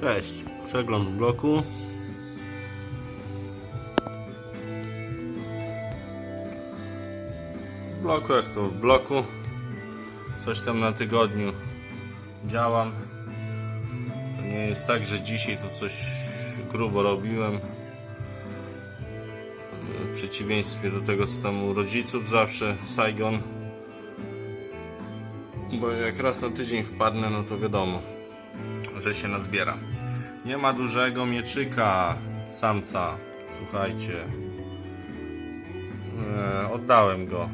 Cześć, przegląd bloku. W bloku jak to w bloku. Coś tam na tygodniu działam. To nie jest tak, że dzisiaj tu coś grubo robiłem. W przeciwieństwie do tego, co tam u rodziców zawsze, Saigon. Bo jak raz na tydzień wpadnę, no to wiadomo, że się nazbiera. Nie ma dużego mieczyka, samca. Słuchajcie. E, oddałem go.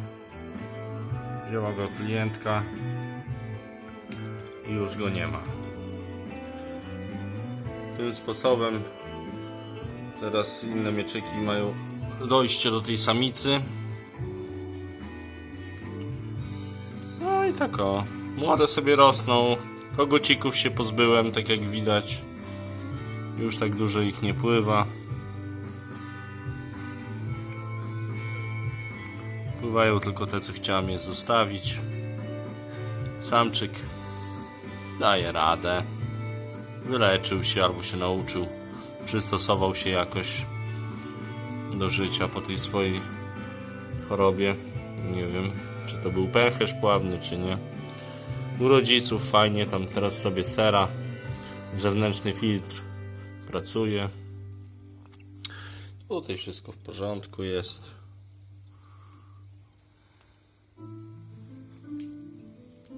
Wzięła go klientka i już go nie ma. Tym sposobem teraz inne mieczyki mają dojście do tej samicy. No i tak o. Młode sobie rosną. Kogucików się pozbyłem, tak jak widać. Już tak dużo ich nie pływa. Pływają tylko te, co chciałem je zostawić. Samczyk daje radę. Wyleczył się albo się nauczył. Przystosował się jakoś do życia po tej swojej chorobie. Nie wiem, czy to był pęcherz pławny, czy nie. U rodziców fajnie, tam teraz sobie sera, zewnętrzny filtr pracuje. Tutaj wszystko w porządku jest.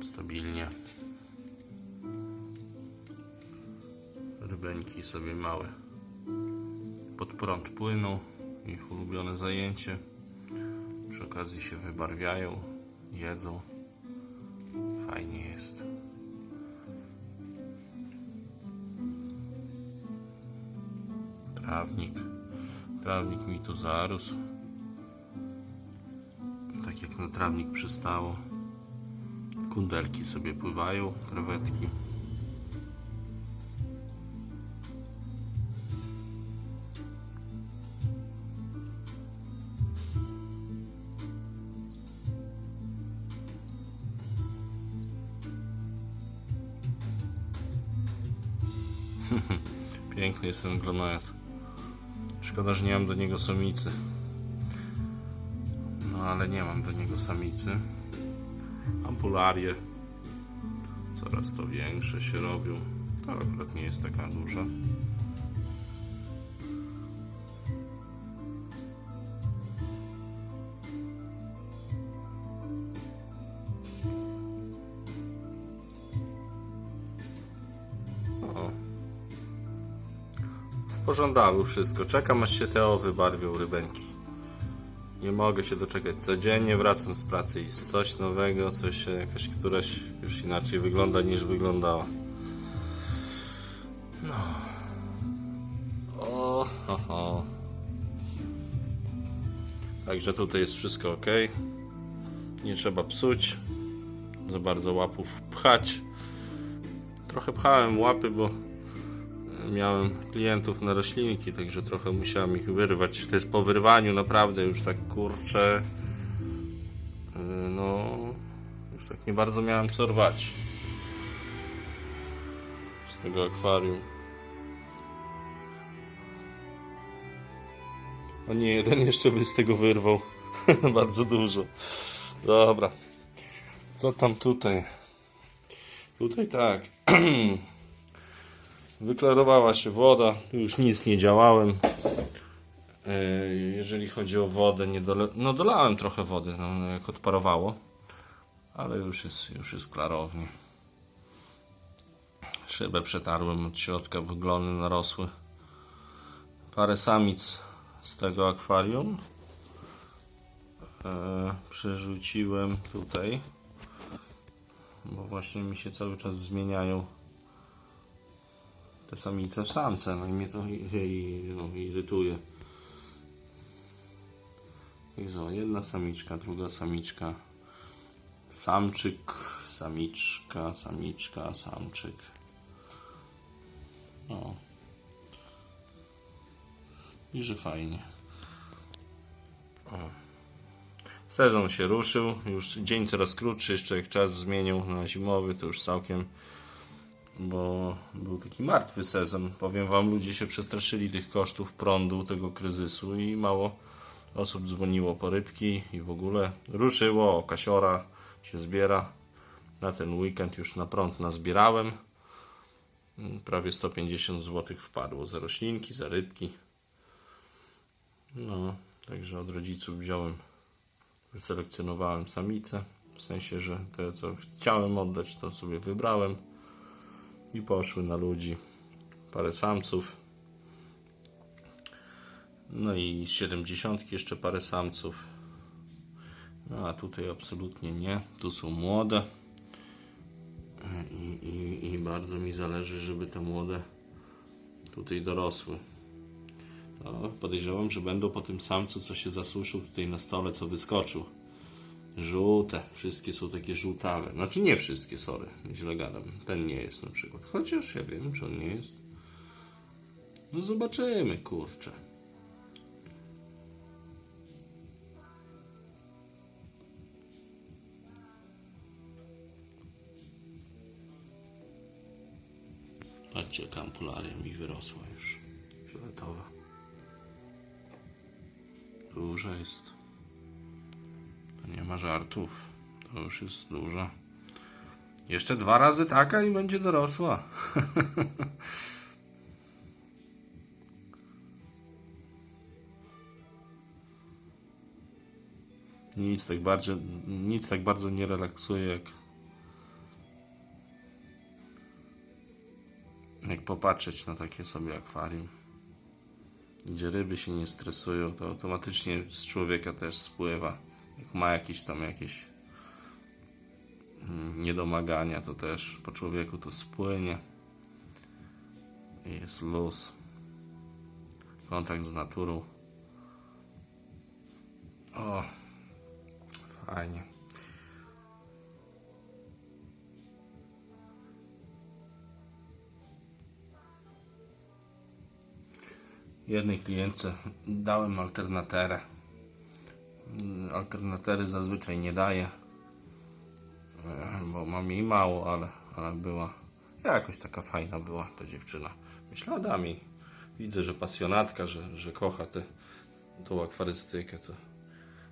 Stabilnie. Rybeńki sobie małe. Pod prąd płyną, ich ulubione zajęcie. Przy okazji się wybarwiają, jedzą. Fajnie jest. Trawnik. Trawnik mi tu zarósł. Tak jak na trawnik przystało. Kundelki sobie pływają, krewetki. Piękny jest ten glonojad. Szkoda, że nie mam do niego samicy. No ale nie mam do niego samicy. Ampularie coraz to większe się robią. To akurat nie jest taka duża. Pożądały wszystko. Czekam aż się Teo wybarwią rybenki. Nie mogę się doczekać. Codziennie wracam z pracy i coś nowego, coś jakaś któraś już inaczej wygląda niż wyglądała. No. O, ho, ho. Także tutaj jest wszystko ok. Nie trzeba psuć. Za bardzo łapów pchać. Trochę pchałem łapy, bo miałem klientów na roślinki, także trochę musiałem ich wyrwać. To jest po wyrwaniu naprawdę już tak kurczę. Yy, No, już tak nie bardzo miałem co rwać z tego akwarium. O nie, jeden jeszcze by z tego wyrwał. bardzo dużo. Dobra. Co tam tutaj? Tutaj tak. Wyklarowała się woda, już nic nie działałem. E, Jeżeli chodzi o wodę, nie dole... no dolałem trochę wody, no, jak odparowało, ale już jest, już jest klarownie. Szybę przetarłem od środka, bo glony narosły. Parę samic z tego akwarium e, przerzuciłem tutaj, bo właśnie mi się cały czas zmieniają te samice w samce, no i mnie to no, irytuje. I jedna samiczka, druga samiczka, samczyk, samiczka, samiczka, samczyk. No. I że fajnie. O. Sezon się ruszył, już dzień coraz krótszy, jeszcze jak czas zmienił na zimowy, to już całkiem bo był taki martwy sezon. Powiem wam, ludzie się przestraszyli tych kosztów prądu, tego kryzysu i mało osób dzwoniło po rybki i w ogóle ruszyło, kasiora się zbiera. Na ten weekend już na prąd nazbierałem. Prawie 150 zł wpadło za roślinki, za rybki. No, także od rodziców wziąłem, wyselekcjonowałem samice. W sensie, że te co chciałem oddać, to sobie wybrałem i poszły na ludzi. Parę samców. No i z 70 jeszcze parę samców. No a tutaj absolutnie nie. Tu są młode. I, i, I bardzo mi zależy, żeby te młode tutaj dorosły. No, podejrzewam, że będą po tym samcu, co się zasuszył tutaj na stole, co wyskoczył. Żółte, wszystkie są takie żółtawe. Znaczy nie wszystkie, sorry, źle gadam. Ten nie jest na przykład. Chociaż ja wiem, czy on nie jest. No zobaczymy, kurczę. Patrzcie, jaka ampularia mi wyrosła już. Fioletowa. Duża jest. Ma żartów. To już jest duża. Jeszcze dwa razy taka i będzie dorosła. Nic tak bardzo, nic tak bardzo nie relaksuje jak jak popatrzeć na takie sobie akwarium, gdzie ryby się nie stresują, to automatycznie z człowieka też spływa. Ma jakieś tam jakieś mm, niedomagania, to też po człowieku to spłynie. Jest luz. Kontakt z naturą. O, fajnie. Jednej klientce dałem alternaterę. Alternatery zazwyczaj nie daję, bo mam jej mało, ale, ale była jakoś taka fajna była ta dziewczyna. Myślę, dam jej. Widzę, że pasjonatka, że, że kocha tę akwarystykę. To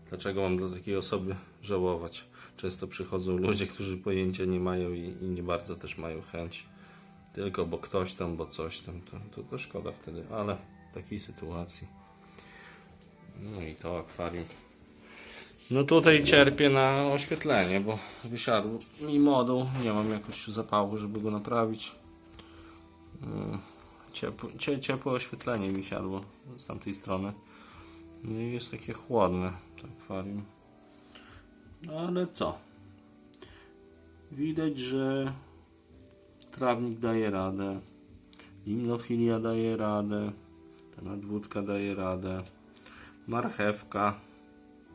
dlaczego mam dla takiej osoby żałować? Często przychodzą ludzie, którzy pojęcia nie mają i, i nie bardzo też mają chęć tylko bo ktoś tam, bo coś tam, to, to, to szkoda wtedy, ale w takiej sytuacji. No i to akwarium. No tutaj cierpię na oświetlenie, bo wysiadł mi moduł, nie mam jakoś zapału, żeby go naprawić. Mm, Ciepłe, cie, ciepłe oświetlenie mi siadło z tamtej strony. No i jest takie chłodne to akwarium. No ale co? Widać, że Trawnik daje radę. Limnofilia daje radę. Ta nadwódka daje radę. Marchewka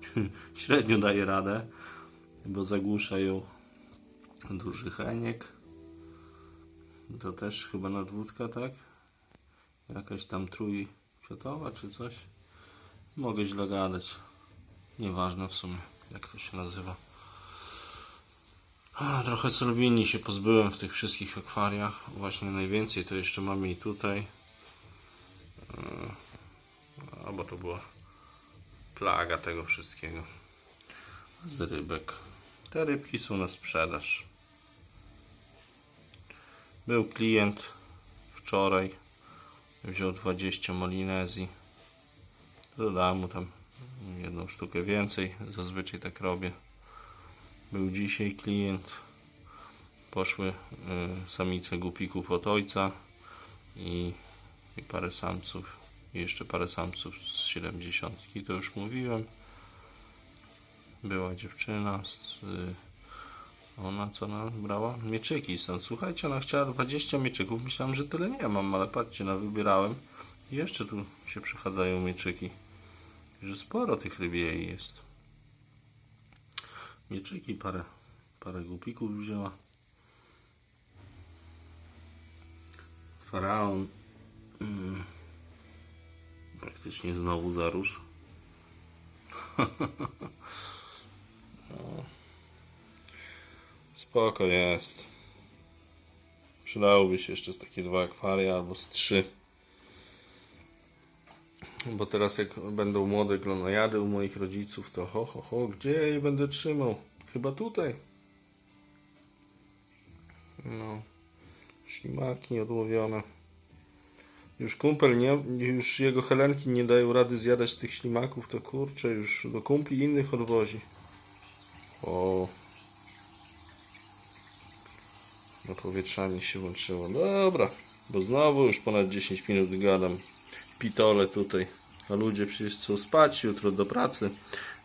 średnio daje radę, bo zagłusza ją duży heniek. To też chyba nadwódka, tak? Jakaś tam trójkwiatowa czy coś. Mogę źle gadać. Nieważne w sumie, jak to się nazywa. Trochę solwini się pozbyłem w tych wszystkich akwariach. Właśnie najwięcej to jeszcze mam jej tutaj. Yy, A bo to była plaga tego wszystkiego. Z rybek. Te rybki są na sprzedaż. Był klient wczoraj. Wziął 20 molinezji. Dodałem mu tam jedną sztukę więcej. Zazwyczaj tak robię. Był dzisiaj klient. Poszły y, samice gupików od ojca i, i parę samców. Jeszcze parę samców z 70. To już mówiłem. Była dziewczyna. Z, y, ona co ona brała? Mieczyki stąd. Słuchajcie, ona chciała 20 mieczyków. Myślałem, że tyle nie mam, ale patrzcie, no wybierałem. I jeszcze tu się przechadzają mieczyki. Że sporo tych rybiei jest. Mieczyki, parę, parę głupików wzięła. Faraon mm, praktycznie znowu zarósł. Spoko jest. Przydałoby się jeszcze z takie dwa akwaria albo z trzy. Bo teraz jak będą młode glonojady u moich rodziców, to ho, ho, ho, gdzie ja je będę trzymał? Chyba tutaj. No. Ślimaki odłowione. Już kumpel nie, już jego helenki nie dają rady zjadać tych ślimaków, to kurczę, już do kumpli innych odwozi. O. No powietrzanie się włączyło. Dobra, bo znowu już ponad 10 minut gadam. Pitole tutaj. A ludzie przecież chcą spać jutro do pracy.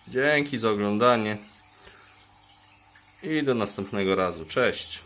Dzięki za oglądanie. I do następnego razu. Cześć.